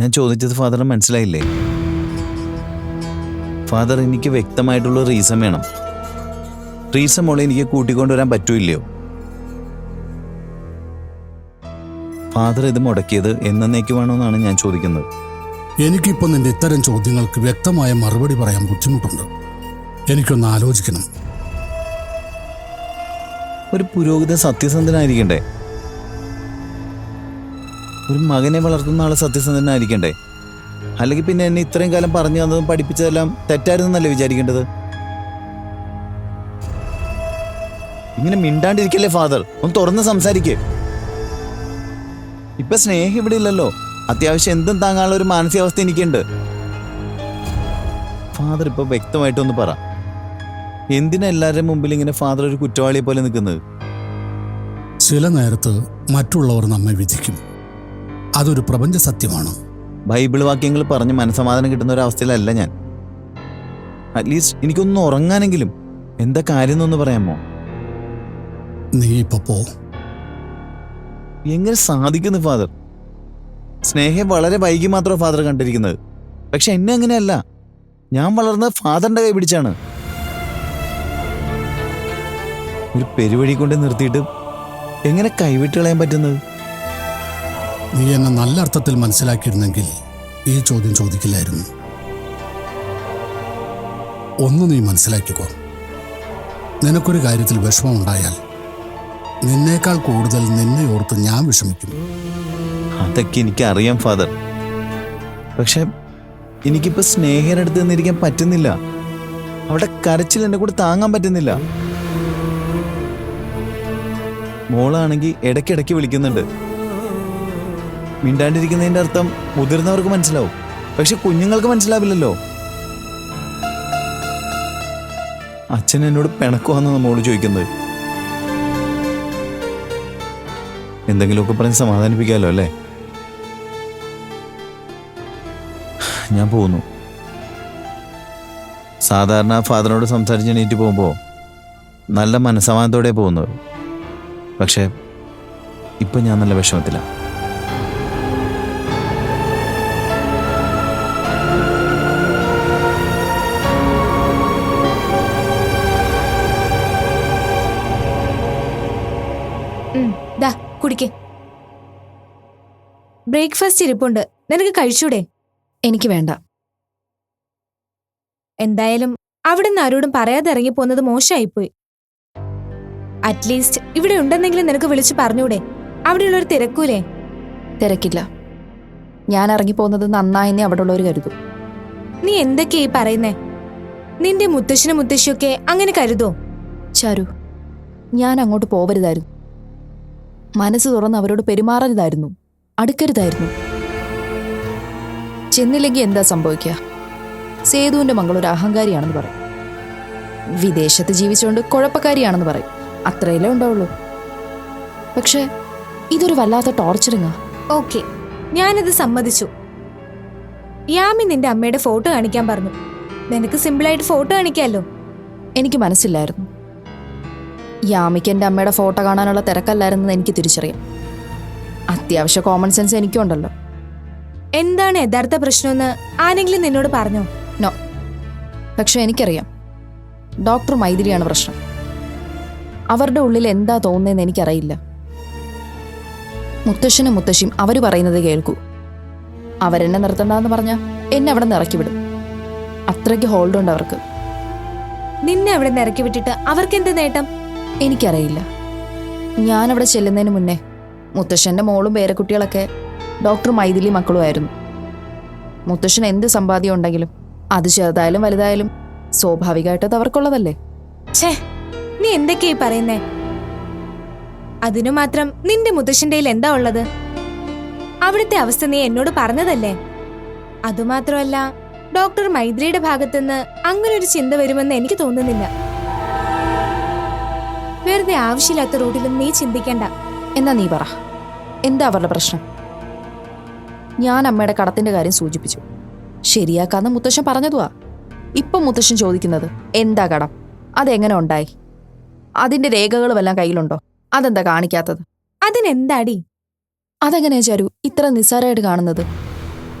ഞാൻ ചോദിച്ചത് ഫാദറിന് മനസ്സിലായില്ലേ? ഫാദർ എനിക്ക് വ്യക്തമായിട്ടുള്ള റീസൺ വേണം. റീസൺ മോളെ എനിക്ക് കൂട്ടിക്കൊണ്ടുവരാൻ പറ്റൂല്ലയോ? ഫാദർ ഇത് മുടക്കിയത് എന്നേക്കുവാണോന്നാണ് ഞാൻ ചോദിക്കുന്നത്. എനിക്കിപ്പോൾ നിന്റെ ഇത്തരം ചോദ്യങ്ങൾക്ക് വ്യക്തമായ മറുപടി പറയാൻ ബുദ്ധിമുട്ടുണ്ട്. എനിക്കൊന്ന് ആലോചിക്കണം. ഒരു പുരോഹിത സത്യസന്ധനായിരിക്കണ്ടേ? ഒരു മകനെ വളർത്തുന്ന ആൾ സത്യസന്ധനായിരിക്കണ്ടേ അല്ലെങ്കിൽ പിന്നെ എന്നെ ഇത്രയും കാലം പറഞ്ഞു തന്നതും പഠിപ്പിച്ചതെല്ലാം തെറ്റായിരുന്നല്ലേ വിചാരിക്കേണ്ടത്? ഇങ്ങനെ മിണ്ടാണ്ടിരിക്കല്ലേ ഫാദർ? ഒന്ന് തുറന്ന് സംസാരിക്കേ. ഇപ്പൊ സ്നേഹം ഇവിടെ ഇല്ലല്ലോ. അത്യാവശ്യം എന്തും താങ്ങാനുള്ള ഒരു മാനസികാവസ്ഥ എനിക്കുണ്ട്. ഫാദർ ഇപ്പൊ വ്യക്തമായിട്ടൊന്ന് പറ. എന്തിനാ എല്ലാവരുടെയും മുമ്പിൽ ഇങ്ങനെ ഫാദർ ഒരു കുറ്റവാളിയെ പോലെ നിൽക്കുന്നത്? ചില നേരത്ത് മറ്റുള്ളവർ നമ്മെ വിധിക്കും. അതൊരു പ്രപഞ്ച സത്യമാണ്? ബൈബിൾ വാക്യങ്ങൾ പറഞ്ഞ് മനസമാധാനം കിട്ടുന്ന ഒരു അവസ്ഥയിലല്ല ഞാൻ. അറ്റ്ലീസ്റ്റ് എനിക്കൊന്ന് ഉറങ്ങാനെങ്കിലും എന്താ കാര്യം എന്നൊന്ന് പറയാമോ? നീ ഇപ്പൊ പോ. എങ്ങനെ സാധിക്കുന്നു ഫാദർ? സ്നേഹം വളരെ വൈകി മാത്രം ഫാദർ കണ്ടിരിക്കുന്നത്. പക്ഷെ എന്നെ അങ്ങനെയല്ല. ഞാൻ വളർന്നത് ഫാദറിന്റെ കൈ പിടിച്ചാണ്. ഒരു പെരുവഴി കൊണ്ട് നിർത്തിയിട്ട് എങ്ങനെ കൈവിട്ട് കളയാൻ പറ്റുന്നത്? നീ എന്നെ നല്ല അർത്ഥത്തിൽ മനസ്സിലാക്കിയിരുന്നെങ്കിൽ ഈ ചോദ്യം ചോദിക്കില്ലായിരുന്നു. ഒന്ന് നീ മനസ്സിലാക്കിക്കോ. നിനക്കൊരു കാര്യത്തിൽ വിഷമമുണ്ടായാൽ നിന്നേക്കാൾ കൂടുതൽ നിന്നെ ഓർത്ത് ഞാൻ വിഷമിക്കും. അതൊക്കെ എനിക്ക് അറിയാം ഫാദർ. പക്ഷെ എനിക്കിപ്പോ സ്നേഹനടുത്ത് നിന്നിരിക്കാൻ പറ്റുന്നില്ല. അവിടെ കരച്ചിൽ എന്നെ കൂടെ താങ്ങാൻ പറ്റുന്നില്ല. മോളാണെങ്കിൽ ഇടയ്ക്കിടയ്ക്ക് വിളിക്കുന്നുണ്ട്. മിണ്ടാണ്ടിരിക്കുന്നതിന്റെ അർത്ഥം മുതിർന്നവർക്ക് മനസ്സിലാവും. പക്ഷെ കുഞ്ഞുങ്ങൾക്ക് മനസ്സിലാവില്ലല്ലോ. അച്ഛൻ എന്നോട് പിണക്കുവാന്ന് മോൾ ചോദിക്കുന്നത്. എന്തെങ്കിലുമൊക്കെ പറഞ്ഞ് സമാധാനിപ്പിക്കാമല്ലോ അല്ലേ? ഞാൻ പോകുന്നു. സാധാരണ ഫാദറിനോട് സംസാരിച്ച് എണീറ്റ് പോകുമ്പോൾ നല്ല മനസ്സമാനത്തോടെ പോകുന്നത്. പക്ഷേ ഇപ്പം ഞാൻ നല്ല വിഷമത്തിലാണ് ബ്രേക്ക്ഫാസ്റ്റ് ഇരിപ്പുണ്ട്. നിനക്ക് കഴിച്ചൂടെ? എനിക്ക് വേണ്ട. എന്തായാലും അവിടെ നിന്ന് ആരോടും പറയാതെ ഇറങ്ങിപ്പോന്നത് മോശമായിപ്പോയി. അറ്റ്ലീസ്റ്റ് ഇവിടെ ഉണ്ടെന്നെങ്കിലും നിനക്ക് വിളിച്ചു പറഞ്ഞൂടെ? അവിടെയുള്ളൊരു തിരക്കൂലേ? തിരക്കില്ല. ഞാൻ ഇറങ്ങിപ്പോകുന്നത് നന്നായെന്നേ അവിടെ ഉള്ളവർ കരുതും. നീ എന്തൊക്കെയാ ഈ പറയുന്നേ? നിന്റെ മുത്തശ്ശനും മുത്തശ്ശിയൊക്കെ അങ്ങനെ കരുതോ? ചാരു ഞാൻ അങ്ങോട്ട് പോവരുതായിരുന്നു. മനസ്സ് തുറന്ന് അവരോട് പെരുമാറരുതായിരുന്നു. അടുക്കരുതായിരുന്നു. ചെന്നില്ലെങ്കിൽ എന്താ സംഭവിക്കുക? സേതുവിന്റെ മകൾ ഒരു അഹങ്കാരിയാണെന്ന് പറയും. വിദേശത്ത് ജീവിച്ചുകൊണ്ട് കുഴപ്പക്കാരിയാണെന്ന് പറയും. അത്രയല്ലേ ഉണ്ടാവുള്ളൂ. പക്ഷേ ഇതൊരു വല്ലാത്ത ടോർച്ചറിങ്ങാ. ഓക്കെ ഞാനത് സമ്മതിച്ചു. യാമി നിന്റെ അമ്മയുടെ ഫോട്ടോ കാണിക്കാൻ പറഞ്ഞു. നിനക്ക് സിമ്പിളായിട്ട് ഫോട്ടോ കാണിക്കാമല്ലോ എനിക്ക് മനസ്സില്ലായിരുന്നു. യാമിക്ക് എന്റെ അമ്മയുടെ ഫോട്ടോ കാണാനുള്ള തിരക്കല്ലായിരുന്നെന്ന് എനിക്ക് തിരിച്ചറിയാം. അത്യാവശ്യ കോമൺ സെൻസ് എനിക്കുണ്ടല്ലോ. എന്താണ് യഥാർത്ഥ പ്രശ്നമെന്ന് ആരെങ്കിലും നിന്നോട് പറഞ്ഞോ? നോ പക്ഷെ എനിക്കറിയാം. ഡോക്ടർ മൈഥിലിയാണ് പ്രശ്നം. അവരുടെ ഉള്ളിൽ എന്താ തോന്നുന്നതെന്ന് എനിക്കറിയില്ല. മുത്തശ്ശനും മുത്തശ്ശിയും അവർ പറയുന്നത് കേൾക്കൂ. അവരെന്നെ നിർത്തണ്ടെന്ന് പറഞ്ഞാൽ എന്നെ അവിടെ നിന്ന് ഇറക്കി വിടും. അത്രയ്ക്ക് ഹോൾഡ് ഉണ്ട് അവർക്ക്. നിന്നെ അവിടെ നിന്ന് ഇറക്കി വിട്ടിട്ട് അവർക്ക് എന്ത് നേട്ടം? എനിക്കറിയില്ല. ഞാൻ അവിടെ ചെല്ലുന്നതിന് മുന്നേ മുത്തശ്ശന്റെ മോളും പേരക്കുട്ടികളൊക്കെ ഡോക്ടർ മൈഥിലി മക്കളുമായിരുന്നു. മുത്തശ്ശൻ എന്ത് സമ്പാദ്യം ഉണ്ടെങ്കിലും അത് ചെറുതായാലും വലുതായാലും സ്വാഭാവികമായിട്ടത് അവർക്കുള്ളതല്ലേ? ഛേ നീ എന്തൊക്കെയാ ഈ പറയുന്നേ? അതിനു മാത്രം നിന്റെ മുത്തശ്ശന്റെ എന്താ ഉള്ളത്? അവിടുത്തെ അവസ്ഥ നീ എന്നോട് പറഞ്ഞതല്ലേ? അതുമാത്രമല്ല ഡോക്ടർ മൈത്രിയുടെ ഭാഗത്തുനിന്ന് അങ്ങനെ ഒരു ചിന്ത വരുമെന്ന് എനിക്ക് തോന്നുന്നില്ല. വെറുതെ ആവശ്യമില്ലാത്ത റൂട്ടിലും നീ ചിന്തിക്കണ്ട. എന്നാ നീ പറ. എന്താ അവരുടെ പ്രശ്നം? ഞാൻ അമ്മയുടെ കടത്തിന്റെ കാര്യം സൂചിപ്പിച്ചു. ശരിയാക്കാന്ന് മുത്തശ്ശൻ പറഞ്ഞതുവാ. ഇപ്പം മുത്തശ്ശൻ ചോദിക്കുന്നത് എന്താ കടം? അതെങ്ങനെ ഉണ്ടായി? അതിന്റെ രേഖകൾ വല്ലതും കയ്യിലുണ്ടോ? അതെന്താ കാണിക്കാത്തത്? അതിനെന്താടി? അതെങ്ങനെയാ ചാരു? ഇത്ര നിസ്സാരമായിട്ട് കാണുന്നത്.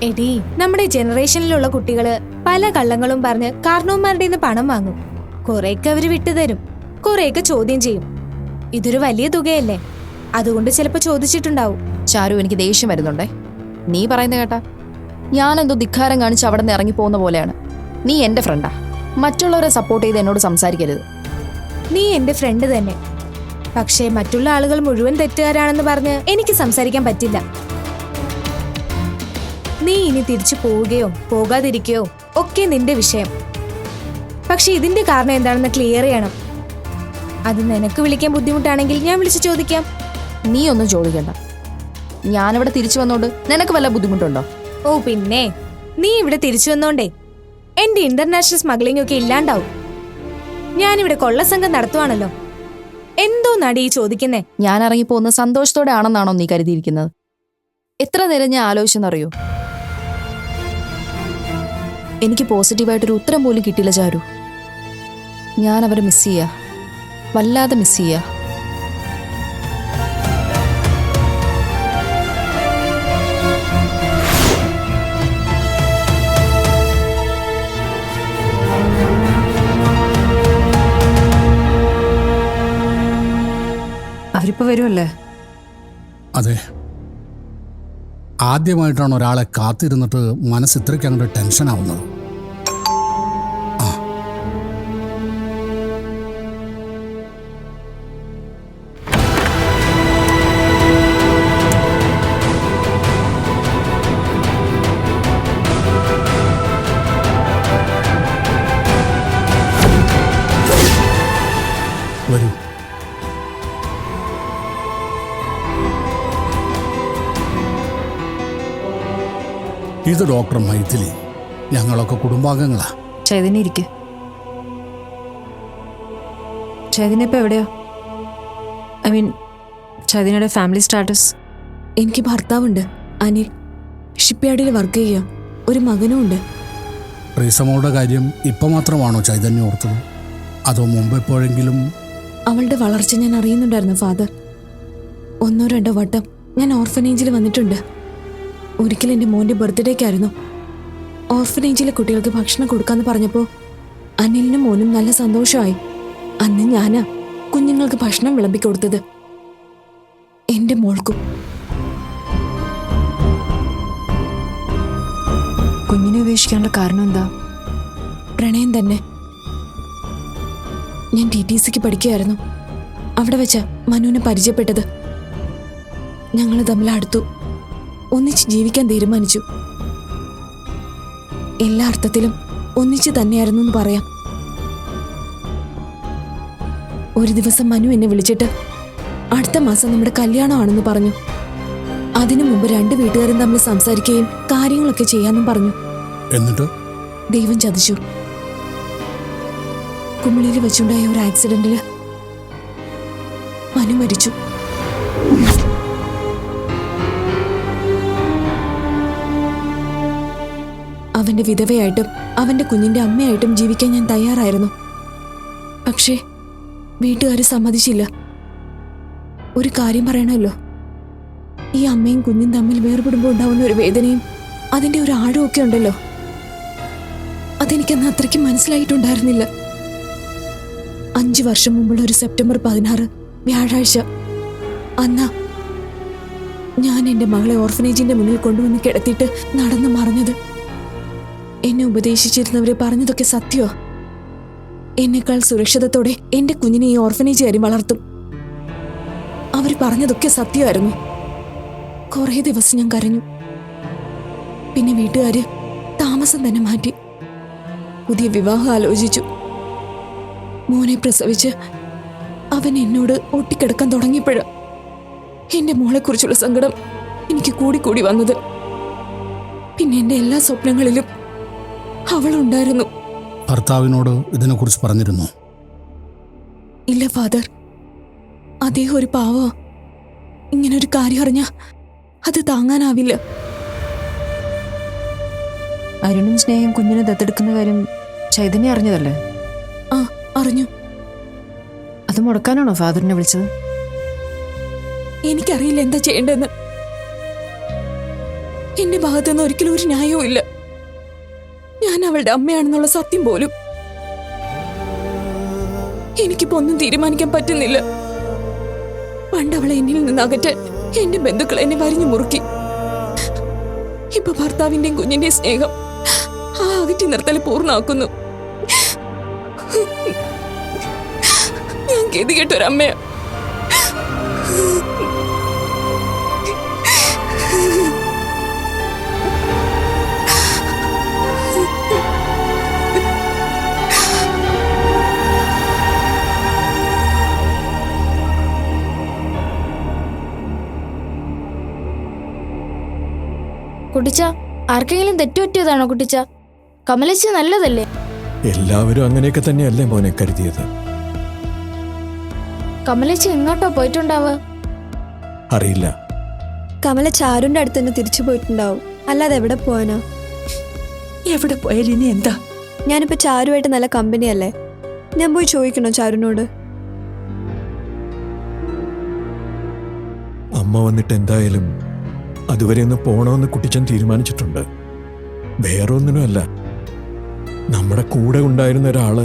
എടി നമ്മുടെ ജനറേഷനിലുള്ള കുട്ടികൾ പല കള്ളങ്ങളും പറഞ്ഞ് കാരണവന്മാരുടെ നിന്ന് പണം വാങ്ങും. കുറെയൊക്കെ അവർ വിട്ടുതരും. കുറെയൊക്കെ ചോദ്യം ചെയ്യും. ഇതൊരു വലിയ തുകയല്ലേ? അതുകൊണ്ട് ചിലപ്പോ ചോദിച്ചിട്ടുണ്ടാവും. ചാരു എനിക്ക് ദേഷ്യം വരുന്നുണ്ടേ. നീ പറയുന്ന കേട്ടാ. ഞാനെന്തോ ധിക്കാരം കാണിച്ച് അവിടെ നിന്ന് ഇറങ്ങി പോകുന്ന പോലെയാണ്. നീ എന്റെ ഫ്രണ്ടാ മറ്റുള്ളവരെ സപ്പോർട്ട് ചെയ്ത് എന്നോട് സംസാരിക്കരുത്. നീ എന്റെ ഫ്രണ്ട് തന്നെ. പക്ഷേ മറ്റുള്ള ആളുകൾ മുഴുവൻ തെറ്റുകാരാണെന്ന് പറഞ്ഞ് എനിക്ക് സംസാരിക്കാൻ പറ്റില്ല. നീ ഇനി തിരിച്ചു പോവുകയോ പോകാതിരിക്കുകയോ ഒക്കെ നിന്റെ വിഷയം. പക്ഷെ ഇതിന്റെ കാരണം എന്താണെന്ന് ക്ലിയർ ചെയ്യണം. അത് നിനക്ക് വിളിക്കാൻ ബുദ്ധിമുട്ടാണെങ്കിൽ ഞാൻ വിളിച്ചു ചോദിക്കാം. നീ ഒന്നും ചോദിക്കണ്ട ഞാനിവിടെ തിരിച്ചു വന്നോണ്ട് നിനക്ക് വല്ല ബുദ്ധിമുട്ടുണ്ടോ? ഓ പിന്നെ. നീ ഇവിടെ തിരിച്ചു വന്നോണ്ടേ. എന്റെ ഇന്റർനാഷണൽ സ്മഗ്ലിംഗ് ഒക്കെ ഇല്ലാണ്ടാവും. ഞാനിവിടെ കൊള്ളസംഘം നടത്തുവാണല്ലോ. എന്തോ നടി ഈ ചോദിക്കുന്നേ. ഞാൻ ഇറങ്ങിപ്പോകുന്ന സന്തോഷത്തോടെ ആണെന്നാണോ നീ കരുതിയിരിക്കുന്നത്? എത്ര നേരം ഞാൻ ആലോചിച്ചെന്നറിയോ? എനിക്ക് പോസിറ്റീവായിട്ടൊരു ഉത്തരം പോലും കിട്ടിയില്ല ചാരു. ഞാൻ അവരെ മിസ് ചെയ്യാ. വല്ലാതെ മിസ് ചെയ്യാ. വരുമല്ലേ അതെ. ആദ്യമായിട്ടാണ് ഒരാളെ കാത്തിരുന്നിട്ട് മനസ്സ് ഇത്രയ്ക്ക് അങ്ങോട്ട് ടെൻഷൻ ആവുന്നത് ഇത് ഡോക്ടർ മൈഥിലി. ഞങ്ങളൊക്കെ കുടുംബാംഗങ്ങളാ. ചൈതന്യരിക്ക ചൈതന്യ ഇപ്പൊ എവിടെയാ? ഐ മീൻ ചൈതന്യയുടെ ഫാമിലി സ്റ്റാറ്റസ്. എനിക്ക് ഭർത്താവുണ്ട് അനിൽ. ഷിപ്പ്യാർഡിൽ വർക്ക് ചെയ്യുക ഒരു മകനും ഉണ്ട്. റീസമോളുടെ കാര്യം ഇപ്പം മാത്രമാണോ ചൈതന്യ ഓർത്തത്? അതോ മുമ്പ് എപ്പോഴെങ്കിലും? അവളുടെ വളർച്ച ഞാൻ അറിയുന്നുണ്ടായിരുന്നു ഫാദർ. ഒന്നോ രണ്ടോ വട്ടം ഞാൻ ഓർഫനേജിൽ വന്നിട്ടുണ്ട്. ഒരിക്കൽ എന്റെ മോന്റെ ബർത്ത്ഡേക്കായിരുന്നു ഓർഫനേജിലെ കുട്ടികൾക്ക് ഭക്ഷണം കൊടുക്കാന്ന് പറഞ്ഞപ്പോൾ അനിലിനും മോനും നല്ല സന്തോഷമായി. അന്ന് ഞാനാ കുഞ്ഞുങ്ങൾക്ക് ഭക്ഷണം വിളമ്പി കൊടുത്തത്. എന്റെ മോൾക്കും. കുഞ്ഞിനെ ഉപേക്ഷിക്കാനുള്ള കാരണം എന്താ? പ്രണയം തന്നെ. ഞാൻ ടി ടി സിക്ക് പഠിക്കുകയായിരുന്നു. അവിടെ വെച്ച മനുവിനെ പരിചയപ്പെട്ടത്. ഞങ്ങൾ തമ്മിൽ അടുത്തു ഒന്നിച്ച് ജീവിക്കാൻ തീരുമാനിച്ചു. എല്ലാ അർത്ഥത്തിലും ഒന്നിച്ച് തന്നെയായിരുന്നു എന്ന് പറയാം. ഒരു ദിവസം മനു എന്നെ വിളിച്ചിട്ട് അടുത്ത മാസം നമ്മുടെ കല്യാണമാണെന്ന് പറഞ്ഞു. അതിനു മുമ്പ് രണ്ട് വീട്ടുകാരും തമ്മിൽ സംസാരിക്കുകയും കാര്യങ്ങളൊക്കെ ചെയ്യാമെന്നും പറഞ്ഞു. എന്നിട്ട്? ദൈവം ചതിച്ചു. കുമിളിയിൽ വെച്ചുണ്ടായ ഒരു ആക്സിഡന്റിൽ മനു മരിച്ചു. അവന്റെ വിധവയായിട്ടും അവന്റെ കുഞ്ഞിന്റെ അമ്മയായിട്ടും ജീവിക്കാൻ ഞാൻ തയ്യാറായിരുന്നു. പക്ഷേ വീട്ടുകാർ സമ്മതിച്ചില്ല. ഒരു കാര്യം പറയണമല്ലോ. ഈ അമ്മയും കുഞ്ഞും തമ്മിൽ വേർപെടുമ്പോൾ ഉണ്ടാവുന്ന ഒരു വേദനയും അതിന്റെ ഒരു ആഴമൊക്കെ ഉണ്ടല്ലോ. അതെനിക്കന്ന് അത്രയ്ക്ക് മനസ്സിലായിട്ടുണ്ടായിരുന്നില്ല. അഞ്ചു വർഷം മുമ്പുള്ള ഒരു സെപ്റ്റംബർ പതിനാറ് വ്യാഴാഴ്ച. അന്ന ഞാൻ എന്റെ മകളെ ഓർഫനേജിന്റെ മുന്നിൽ കൊണ്ടുവന്ന് കിടത്തിയിട്ട് നടന്നു മറഞ്ഞത്. എന്നെ ഉപദേശിച്ചിരുന്നവരെ പറഞ്ഞതൊക്കെ സത്യോ? എന്നെക്കാൾ സുരക്ഷിതത്തോടെ എന്റെ കുഞ്ഞിനെ ഈ ഓർഫനേജ് കയറി വളർത്തും. അവർ പറഞ്ഞതൊക്കെ സത്യമായിരുന്നു. കുറേ ദിവസം ഞാൻ കരഞ്ഞു. പിന്നെ വീട്ടുകാര് താമസം തന്നെ മാറ്റി. പുതിയ വിവാഹം ആലോചിച്ചു. മോനെ പ്രസവിച്ച് അവൻ എന്നോട് ഒട്ടിക്കിടക്കാൻ തുടങ്ങിയപ്പോഴും എന്റെ മോളെക്കുറിച്ചുള്ള സങ്കടം എനിക്ക് കൂടിക്കൂടി വന്നത്. പിന്നെ എന്റെ എല്ലാ സ്വപ്നങ്ങളിലും അവളുണ്ടായിരുന്നു. ഭർത്താവിനോട് ഇതിനെക്കുറിച്ച് പറഞ്ഞിരുന്നു? ഇല്ല ഫാദർ. അദ്ദേഹം ഒരു പാവ? ഇങ്ങനൊരു കാര്യം അറിഞ്ഞ അത് താങ്ങാനാവില്ല. അരുണും സ്നേഹം കുഞ്ഞിനെ ദത്തെടുക്കുന്ന കാര്യം ചൈതന്യ അറിഞ്ഞതല്ലേ? ആ അറിഞ്ഞു. അത് മുടക്കാനാണോ ഫാദറിനെ വിളിച്ചത്? എനിക്കറിയില്ല എന്താ ചെയ്യേണ്ടതെന്ന്. എന്റെ ഭാഗത്തുനിന്ന് ഒരിക്കലും ഒരു ന്യായവും ഇല്ല ഞാൻ അവളുടെ അമ്മയാണെന്നുള്ള സത്യം പോലും എനിക്കിപ്പോ ഒന്നും തീരുമാനിക്കാൻ പറ്റുന്നില്ല. പണ്ട് അവളെ എന്നിൽ നിന്ന് അകറ്റാൻ എന്റെ ബന്ധുക്കൾ എന്നെ വരിഞ്ഞു മുറുക്കി. ഇപ്പൊ ഭർത്താവിന്റെയും കുഞ്ഞിന്റെയും സ്നേഹം ആ അകറ്റി നിർത്തൽ പൂർണമാക്കുന്നു. ഞാൻ ഗതികെട്ടൊരമ്മയാ. കുട്ടിച്ച ആർക്കെങ്കിലും തെറ്റുപറ്റിയതാണോ കുട്ടിച്ച? കമലച്ച നല്ലതല്ലേ? എല്ലാവരും അങ്ങനെയൊക്കെ തന്നെയല്ലേ മോനെ കരുതിയത്. കമലച്ച എങ്ങോട്ടോ പോയിട്ടുണ്ടാവുക? അറിയില്ല. കമല ചാരുന്റെ അടുത്ത് തന്നെ തിരിച്ചു പോയിട്ടുണ്ടാവും. അല്ലാതെ എവിടെ പോവാനാ? എവിടെ പോയാലും ഇനി എന്താ? ഞാനിപ്പോ ചാരുമായിട്ട് നല്ല കമ്പനിയല്ലേ? ഞാൻ പോയി ചോദിക്കണോ ചാരുനോട് അമ്മ വന്നിട്ട് എന്തായാലും അതുവരെ ഒന്ന് പോണമെന്ന് കുട്ടിച്ചൻ തീരുമാനിച്ചിട്ടുണ്ട്. വേറൊന്നിനുമല്ല. നമ്മുടെ കൂടെ ഉണ്ടായിരുന്ന ഒരാൾ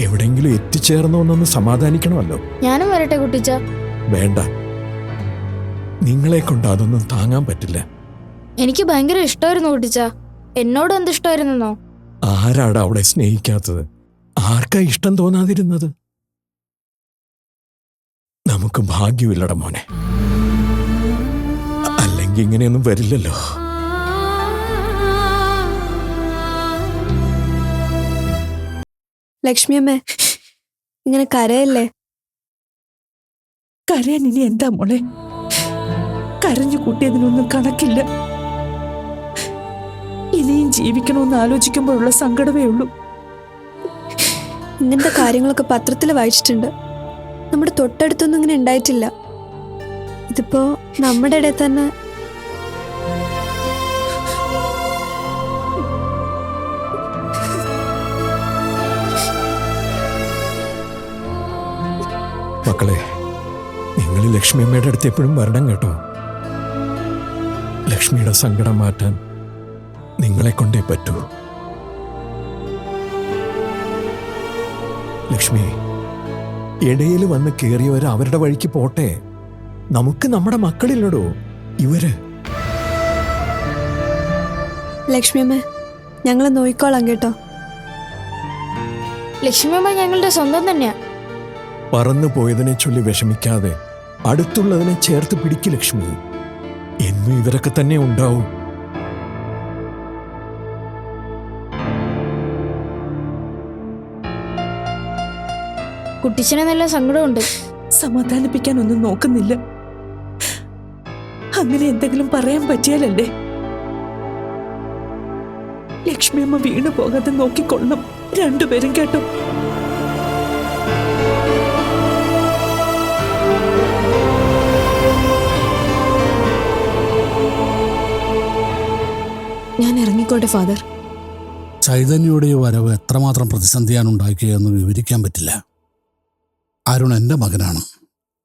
എവിടെങ്കിലും എത്തിച്ചേർന്നോ എന്നൊന്ന് സമാധാനിക്കണമല്ലോ. ഞാനും വരട്ടെ കുട്ടിച്ച. വേണ്ട. നിങ്ങളെ കൊണ്ട് അതൊന്നും താങ്ങാൻ പറ്റില്ല. എനിക്ക് ഭയങ്കര ഇഷ്ടമായിരുന്നു കുട്ടിച്ച. എന്നോട് എന്ത് ഇഷ്ടമായിരുന്നോ ആരാടാ അവിടെ സ്നേഹിക്കാത്തത്? ആർക്കാ ഇഷ്ടം തോന്നാതിരുന്നത്? നമുക്ക് ഭാഗ്യമില്ലട മോനെ. ഇങ്ങനെയൊന്നും വരില്ലല്ലോ. ലക്ഷ്മിയമ്മേ ഇങ്ങനെ കരയല്ലേ? കരയാൻ ഇനി എന്താ മോളെ? കരഞ്ഞു കൂട്ടിയതിനൊന്നും കണക്കില്ല. ഇനിയും ജീവിക്കണമെന്ന് ആലോചിക്കുമ്പോഴുള്ള സങ്കടമേ ഉള്ളൂ. ഇങ്ങനത്തെ കാര്യങ്ങളൊക്കെ പത്രത്തിൽ വായിച്ചിട്ടുണ്ട്. നമ്മുടെ തൊട്ടടുത്തൊന്നും ഇങ്ങനെ ഉണ്ടായിട്ടില്ല. ഇതിപ്പോ നമ്മുടെ ഇടയിൽ തന്നെ മക്കളെ നിങ്ങൾ ലക്ഷ്മി അമ്മയുടെ അടുത്ത് എപ്പോഴും വരണം കേട്ടോ. ലക്ഷ്മിയുടെ സങ്കടം മാറ്റാൻ നിങ്ങളെ കൊണ്ടേ പറ്റൂ. ലക്ഷ്മി ഇടയിൽ വന്ന് കയറിയവർ അവരുടെ വഴിക്ക് പോട്ടെ. നമുക്ക് നമ്മുടെ മക്കളില്ലടോ ഇവർ. ലക്ഷ്മി ഞങ്ങളെ ഞങ്ങൾ നോയിക്കോളാം കേട്ടോ. ലക്ഷ്മിയമ്മ ഞങ്ങളുടെ സ്വന്തം തന്നെയാ. പറന്നു പോയതിനെ ചൊല്ലി വിഷമിക്കാതെ അടുത്തുള്ളതിനെ ചേർത്ത് പിടിക്ക് ലക്ഷ്മി. എന്നും ഇവരൊക്കെ തന്നെ ഉണ്ടാവും. കുട്ടിച്ചനെ നല്ല സങ്കടമുണ്ട്. സമാധാനിപ്പിക്കാൻ ഒന്നും നോക്കുന്നില്ല. അങ്ങനെ എന്തെങ്കിലും പറയാൻ പറ്റിയാലല്ലേ? ലക്ഷ്മിയമ്മ വീണു പോകാതെ നോക്കിക്കൊള്ളണം. രണ്ടുപേരും കേട്ടോ. ഇറങ്ങിക്കോട്ടെ ഫാദർ. ചൈതന്യയുടെ ഈ വരവ് എത്രമാത്രം പ്രതിസന്ധിയാണ് ഉണ്ടാക്കിയതെന്ന് വിവരിക്കാൻ പറ്റില്ല. അരുൺ എന്റെ മകനാണ്.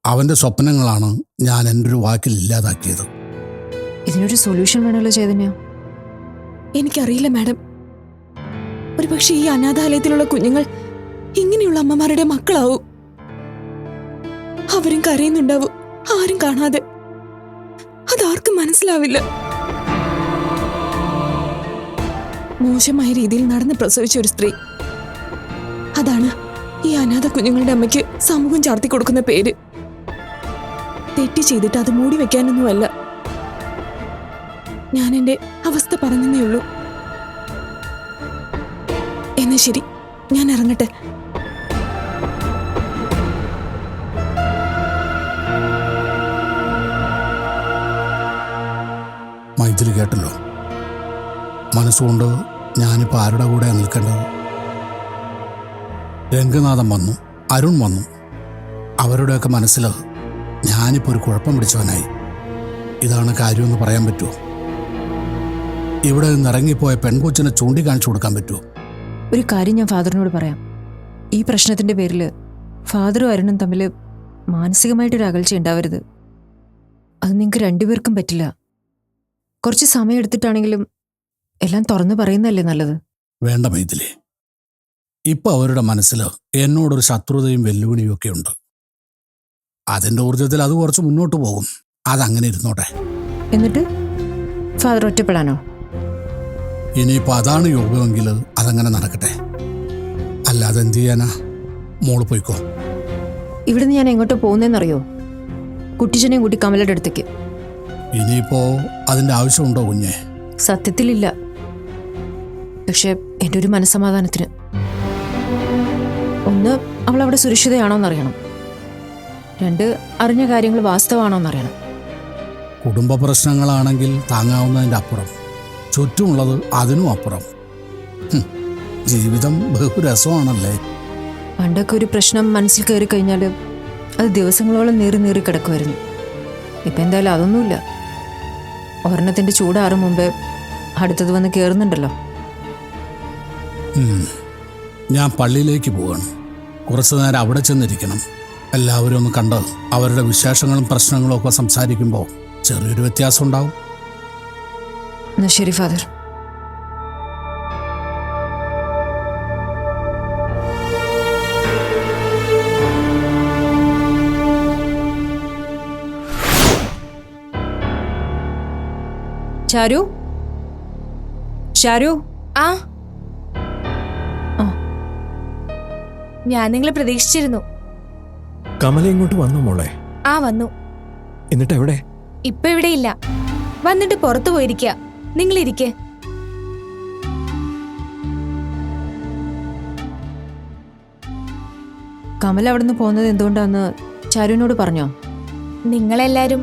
അവന്റെ സ്വപ്നങ്ങളാണ് ഞാൻ എന്റെ ഒരു വാക്കിൽ ഇല്ലാതാക്കിയത്. ഇതിനൊരു സൊല്യൂഷൻ വേണമല്ലോ ചൈതന്യ? എനിക്കറിയില്ല മാഡം. ഒരു പക്ഷേ ഈ അനാഥാലയത്തിലുള്ള കുഞ്ഞുങ്ങൾ ഇങ്ങനെയുള്ള അമ്മമാരുടെ മക്കളാവും. അവരും കരയുന്നുണ്ടാവും ആരും കാണാതെ. അതാർക്കും മനസ്സിലാവില്ല. മോശമായ രീതിയിൽ നടന്ന് പ്രസവിച്ച ഒരു സ്ത്രീ. അതാണ് ഈ അനാഥ കുഞ്ഞുങ്ങളുടെ അമ്മയ്ക്ക് സമൂഹം ചാർത്തി കൊടുക്കുന്ന പേര്. തെറ്റ് ചെയ്തിട്ട് അത് മൂടി വെക്കാനൊന്നുമല്ല. ഞാൻ എന്റെ അവസ്ഥ പറഞ്ഞതേ ഉള്ളൂ. എന്നാ ശരി ഞാൻ ഇറങ്ങട്ടെ. മൈഥിലി കേട്ടല്ലോ. മനസ്സുകൊണ്ട് ഞാനിപ്പോൾ ആരുടെ കൂടെ നിൽക്കേണ്ടത്? രംഗനാഥൻ വന്നു അരുൺ വന്നു. അവരുടെയൊക്കെ മനസ്സിൽ ഞാനിപ്പോൾ ഒരു കുഴപ്പം പിടിച്ചവനായി. ഇതാണ് കാര്യമെന്ന് പറയാൻ പറ്റുമോ? ഇവിടെ നിന്ന് ഇറങ്ങിപ്പോയ പെൺകൊച്ചിനെ ചൂണ്ടിക്കാണിച്ചു കൊടുക്കാൻ പറ്റുമോ? ഒരു കാര്യം ഞാൻ ഫാദറിനോട് പറയാം. ഈ പ്രശ്നത്തിന്റെ പേരിൽ ഫാദറും അരുണും തമ്മിൽ മാനസികമായിട്ടൊരു അകൽച്ച ഉണ്ടാവരുത്. അത് നിങ്ങൾക്ക് രണ്ടുപേർക്കും പറ്റില്ല. കുറച്ച് സമയം എടുത്തിട്ടാണെങ്കിലും എല്ലാം തുറന്നു പറയുന്നല്ലേ നല്ലത്? വേണ്ട മൈഥിലി. ഇപ്പൊ അവരുടെ മനസ്സിൽ എന്നോടൊരു ശത്രുതയും വെല്ലുവിളിയും ഒക്കെ ഉണ്ട്. അതിന്റെ ഊർജത്തിൽ അത് കുറച്ച് മുന്നോട്ട് പോകും. അതങ്ങനെ ഇരുന്നോട്ടെ. എന്നിട്ട്? ഫാദർ ഒറ്റപ്പെടാനോ? ഇനിയിപ്പോൾ അതാണ് യോഗമെങ്കിൽ അതങ്ങനെ നടക്കട്ടെ. അല്ലാതെ എന്ത് ചെയ്യാനാ? മോൾ പോയിക്കോ. ഇവിടുന്ന് ഞാൻ എങ്ങോട്ട് പോകുന്നതെന്നറിയോ കുട്ടിച്ചനെയും കൂട്ടി കമലയുടെ അടുത്തേക്ക്. ഇനിയിപ്പോ അതിന്റെ ആവശ്യമുണ്ടോ കുഞ്ഞെ? സത്യത്തിലില്ല. പക്ഷെ എന്റെ ഒരു മനസ്സമാധാനത്തിന്. ഒന്ന് അവൾ അവിടെ സുരക്ഷിതയാണോ എന്നറിയണം രണ്ട് അറിഞ്ഞ കാര്യങ്ങൾ വാസ്തവാണോ എന്നറിയണം കുടുംബ പ്രശ്നങ്ങളാണെങ്കിൽ താങ്ങാവുന്നതിന്റെ അപ്പുറം. ചുറ്റുമുള്ളത് അതിനും അപ്പുറം. ജീവിതം ബഹുരസമാണല്ലേ? പണ്ടൊക്കെ ഒരു പ്രശ്നം മനസ്സിൽ കയറി കഴിഞ്ഞാൽ അത് ദിവസങ്ങളോളം നീറി നീറി കിടക്കുമായിരുന്നു. ഇപ്പം എന്തായാലും അതൊന്നുമില്ല. ഒരെണ്ണത്തിന്റെ ചൂടാറും മുമ്പേ അടുത്തത് വന്ന് കയറുന്നുണ്ടല്ലോ ഞാൻ പള്ളിയിലേക്ക് പോവാണ്. കുറച്ചു നേരം അവിടെ ചെന്നിരിക്കണം. എല്ലാവരും ഒന്ന് കണ്ട് അവരുടെ വിശേഷങ്ങളും പ്രശ്നങ്ങളും ഒക്കെ സംസാരിക്കുമ്പോൾ ചെറിയൊരു വ്യത്യാസം ഉണ്ടാവും. ശരി ഫാദർ. ചാരു ചാരു ആ. ഞാൻ നിങ്ങളെ പ്രതീക്ഷിച്ചിരുന്നു. കമല ഇങ്ങോട്ട് വന്നു മോളെ? ആ വന്നു. എന്നിട്ട് എവിടെ ഇപ്പൊ ഇവിടെ ഇല്ല. വന്നിട്ട് പുറത്തു പോയിരിക്കുക നിങ്ങൾ ഇരിക്കെ കമൽ അവിടുന്ന് പോകുന്നത് എന്തുകൊണ്ടാന്ന് ചാരുവിനോട് പറഞ്ഞോ? നിങ്ങളെല്ലാരും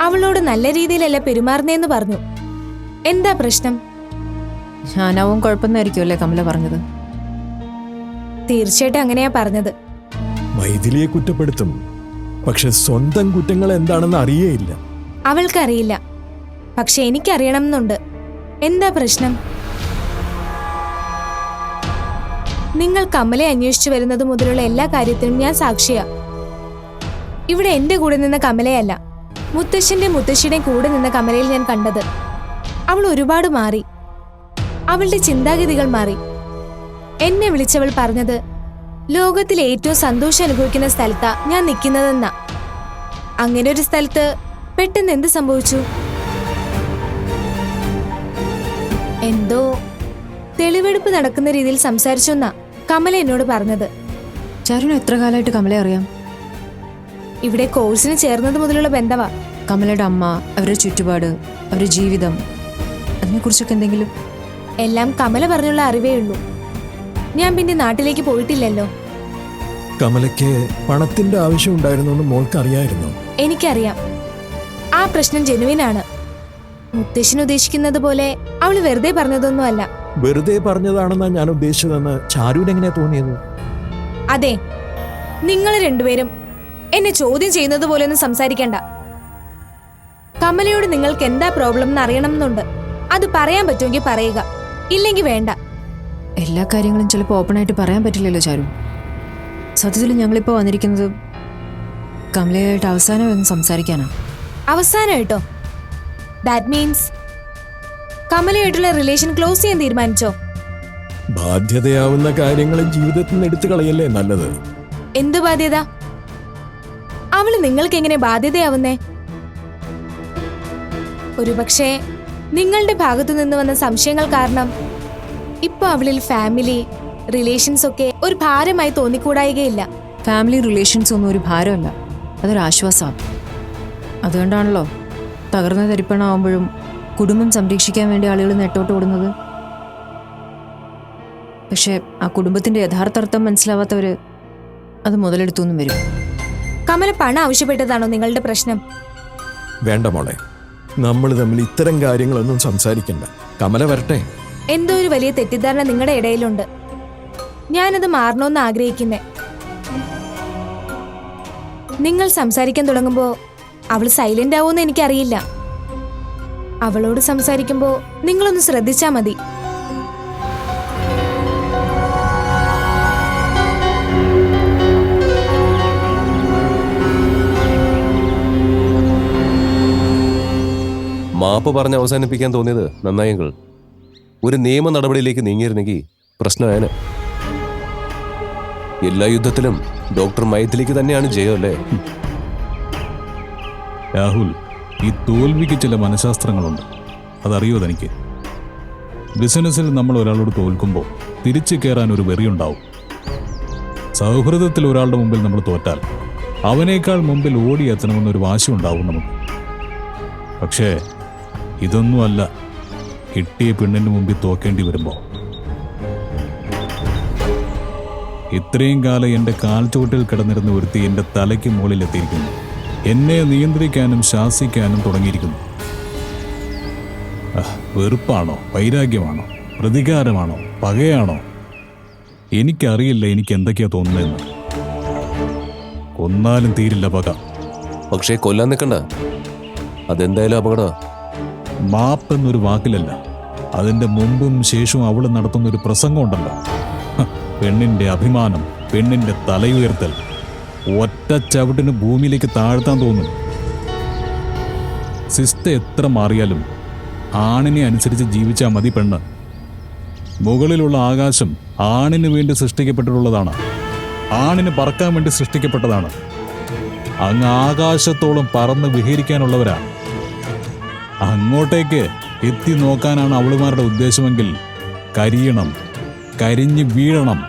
അവളോട് നല്ല രീതിയിലല്ല പെരുമാറുന്നേന്ന് പറഞ്ഞു. എന്താ പ്രശ്നം? ഞാനാവും കുഴപ്പമെന്നായിരിക്കും അല്ലേ കമല പറഞ്ഞത്? തീർച്ചയായിട്ടും അങ്ങനെയാ പറഞ്ഞത്. മൈഥിലിയെ കുറ്റപ്പെടുത്തും. പക്ഷെ സ്വന്തം കുറ്റങ്ങൾ എന്താണെന്ന് അറിയേയില്ല. അവൾക്കറിയില്ല. പക്ഷെ എനിക്കറിയണം എന്നുണ്ട് എന്താ പ്രശ്നം? നിങ്ങൾ കമലെ അന്വേഷിച്ചു വരുന്നത് മുതലുള്ള എല്ലാ കാര്യത്തിനും ഞാൻ സാക്ഷിയാ. ഇവിടെ എന്റെ കൂടെ നിന്ന കമലയല്ല. മുത്തശ്ശന്റെ മുത്തശ്ശിയുടെ കൂടെ നിന്ന കമലയിൽ ഞാൻ കണ്ടത്. അവൾ ഒരുപാട് മാറി. അവളുടെ ചിന്താഗതികൾ മാറി. എന്നെ വിളിച്ചവൾ പറഞ്ഞത് ലോകത്തിൽ ഏറ്റവും സന്തോഷം അനുഭവിക്കുന്ന സ്ഥലത്താ ഞാൻ നിൽക്കുന്നതെന്നാ. അങ്ങനെ ഒരു സ്ഥലത്ത് പെട്ടെന്ന് എന്ത് സംഭവിച്ചു? എന്തോ തെളിവെടുപ്പ് നടക്കുന്ന രീതിയിൽ സംസാരിച്ചെന്നാ കമല എന്നോട് പറഞ്ഞത്. ചരുണ് എത്ര കാലമായിട്ട് കമലെ അറിയാം? ഇവിടെ കോഴ്സിന് ചേർന്നത് മുതലുള്ള ബന്ധവാ. കമലയുടെ അമ്മ അവരുടെ ചുറ്റുപാട് അവരുടെ ജീവിതം അതിനെക്കുറിച്ചൊക്കെ എന്തെങ്കിലും? എല്ലാം കമല പറഞ്ഞുള്ള അറിവേ ഉള്ളൂ. ഞാൻ പിന്നെ നാട്ടിലേക്ക് പോയിട്ടില്ലല്ലോ. കമലയ്ക്ക് പണത്തിന്റെ ആവശ്യം ഉണ്ടായിരുന്നു മോൾക്ക് അറിയായിരുന്നു എനിക്കറിയാം. ആ പ്രശ്നം ജെനുവിനാണ്. മുത്തശ്ശൻ ഉദ്ദേശിക്കുന്നത് പോലെ അവൾ വെറുതെ പറഞ്ഞതൊന്നുമല്ല. വെറുതെ പറഞ്ഞതാണെന്നാ ഞാൻ ഉദ്ദേശിച്ചതെന്ന് ചാരുവിനെങ്ങനെ തോന്നിയത്? അതെ നിങ്ങൾ രണ്ടുപേരും എന്നെ ചോദ്യം ചെയ്യുന്നത് പോലെ ഒന്നും സംസാരിക്കണ്ട. കമലയോട് നിങ്ങൾക്ക് എന്താ പ്രോബ്ലം എന്ന് അറിയണം എന്നുണ്ട്. അത് പറയാൻ പറ്റുമെങ്കിൽ പറയുക. ഇല്ലെങ്കിൽ വേണ്ട. എല്ലാ കാര്യങ്ങളും ചിലപ്പോൾ ഓപ്പണായിട്ട് പറയാൻ പറ്റില്ലല്ലോ ചാരു. സത്യത്തിൽ ഞങ്ങളിപ്പോൾ വന്നിരിക്കുന്നത് കമലയായിട്ട് അവസാനം ഒന്ന് സംസാരിക്കാനാണ് അവസാനമായിട്ടോ ദാറ്റ് മീൻസ് കമലയായിട്ടുള്ള റിലേഷൻ ക്ലോസ് ചെയ്യാൻ തീരുമാനിച്ചോ? ബാധ്യതയാവുന്ന കാര്യങ്ങൾ ജീവിതത്തിൽ നിന്ന് എടുത്തു കളയല്ലേ നല്ലത്? എന്ത് ബാധ്യത? അവൾ നിങ്ങൾക്ക് എങ്ങനെ ബാധ്യതയാവുന്നേ? ഒരുപക്ഷെ നിങ്ങളുടെ ഭാഗത്തു നിന്ന് വന്ന സംശയങ്ങൾ കാരണം ഇപ്പൊ അവളിൽ ഫാമിലി റിലേഷൻസ് ഒക്കെ ഒരു ഭാരമായി തോന്നിക്കൂടായികയില്ല. ഫാമിലി റിലേഷൻസ് ഒന്നും ഒരു ഭാരമല്ല. അതൊരാശ്വാസമാണ് അതുകൊണ്ടാണല്ലോ തകർന്ന തരിപ്പണമാകുമ്പോഴും കുടുംബം സംരക്ഷിക്കാൻ വേണ്ടി ആളുകൾ നെട്ടോട്ട് ഓടുന്നത്. പക്ഷേ ആ കുടുംബത്തിന്റെ യഥാർത്ഥാർത്ഥം മനസ്സിലാവാത്തവര് അത് മുതലെടുത്തു വരും. കമല പണം ആവശ്യപ്പെട്ടതാണോ നിങ്ങളുടെ പ്രശ്നം? വേണ്ട മോളെ. നമ്മൾ തമ്മിൽ ഇത്തരം കാര്യങ്ങളൊന്നും സംസാരിക്കണ്ട. കമല വരട്ടെ. എന്തോ ഒരു വലിയ തെറ്റിദ്ധാരണ നിങ്ങളുടെ ഇടയിലുണ്ട്. ഞാനത് മാറണമെന്ന് ആഗ്രഹിക്കുന്നേ. നിങ്ങൾ സംസാരിക്കാൻ തുടങ്ങുമ്പോൾ അവൾ സൈലന്റ് ആവുമെന്ന് എനിക്കറിയില്ല. അവളോട് സംസാരിക്കുമ്പോൾ നിങ്ങളൊന്ന് ശ്രദ്ധിച്ചാൽ മതി. മാപ്പ് പറഞ്ഞ് അവസാനിപ്പിക്കാൻ തോന്നിയത് നന്നായെങ്കിൽ. ഒരു നിയമ നടപടിയിലേക്ക് നീങ്ങിയിരുന്നെങ്കിൽ പ്രശ്നമായന്. എല്ലാ യുദ്ധത്തിലും ഡോക്ടർ മയത്തിലേക്ക് തന്നെയാണ് ജയം അല്ലേ? രാഹുൽ ഈ തോൽവിക്ക് ചില മനഃശാസ്ത്രങ്ങളുണ്ട്. അതറിയോ തനിക്ക്? ബിസിനസ്സിൽ നമ്മൾ ഒരാളോട് തോൽക്കുമ്പോൾ തിരിച്ചു കയറാൻ ഒരു വെറിയുണ്ടാവും. സൗഹൃദത്തിൽ ഒരാളുടെ മുമ്പിൽ നമ്മൾ തോറ്റാൽ അവനേക്കാൾ മുമ്പിൽ ഓടിയെത്തണമെന്നൊരു വാശി ഉണ്ടാവും നമുക്ക്. പക്ഷേ ഇതൊന്നുമല്ല കിട്ടിയ പെണ്ണിന് മുമ്പിൽ തോക്കേണ്ടി വരുമ്പോൾ ഇത്രയും കാലം എന്റെ കാൽച്ചുവട്ടിൽ കിടന്നിരുന്ന ഒരുത്തി എന്റെ തലയ്ക്ക് മുകളിലെത്തിയിരിക്കുന്നു എന്നെ നിയന്ത്രിക്കാനും ശാസിക്കാനും തുടങ്ങിയിരിക്കുന്നു. വെറുപ്പാണോ? വൈരാഗ്യമാണോ? പ്രതികാരമാണോ? പകയാണോ? എനിക്കറിയില്ല എനിക്ക് എന്തൊക്കെയാ തോന്നുന്നതെന്ന്. കൊന്നാലും തീരില്ല പക. പക്ഷേ കൊല്ലാൻ നിൽക്കണ്ട. അതെന്തായാലും അപകട മാപ്പ് എന്നൊരു വാക്കിലല്ല. അതിന്റെ മുമ്പും ശേഷവും അവൾ നടത്തുന്ന ഒരു പ്രസംഗം ഉണ്ടല്ലോ പെണ്ണിന്റെ അഭിമാനം പെണ്ണിന്റെ തലയുയർത്തൽ. ഒറ്റ ചവിട്ടിന് ഭൂമിയിലേക്ക് താഴ്ത്താൻ തോന്നും. സിസ്റ്റ എത്ര മാറിയാലും ആണിനെ അനുസരിച്ച് ജീവിച്ചാൽ മതി പെണ്ണ്. മുകളിലുള്ള ആകാശം ആണിന് വേണ്ടി സൃഷ്ടിക്കപ്പെട്ടിട്ടുള്ളതാണ്. ആണിന് പറക്കാൻ വേണ്ടി സൃഷ്ടിക്കപ്പെട്ടതാണ്. അങ്ങ് ആകാശത്തോളം പറന്ന് വിഹരിക്കാനുള്ളവരാ അങ്ങോട്ടേക്ക് എത്തി നോക്കാനാണ് അവളുമാരുടെ ഉദ്ദേശമെങ്കിൽ കരിയണം കരിഞ്ഞ് വീഴണം.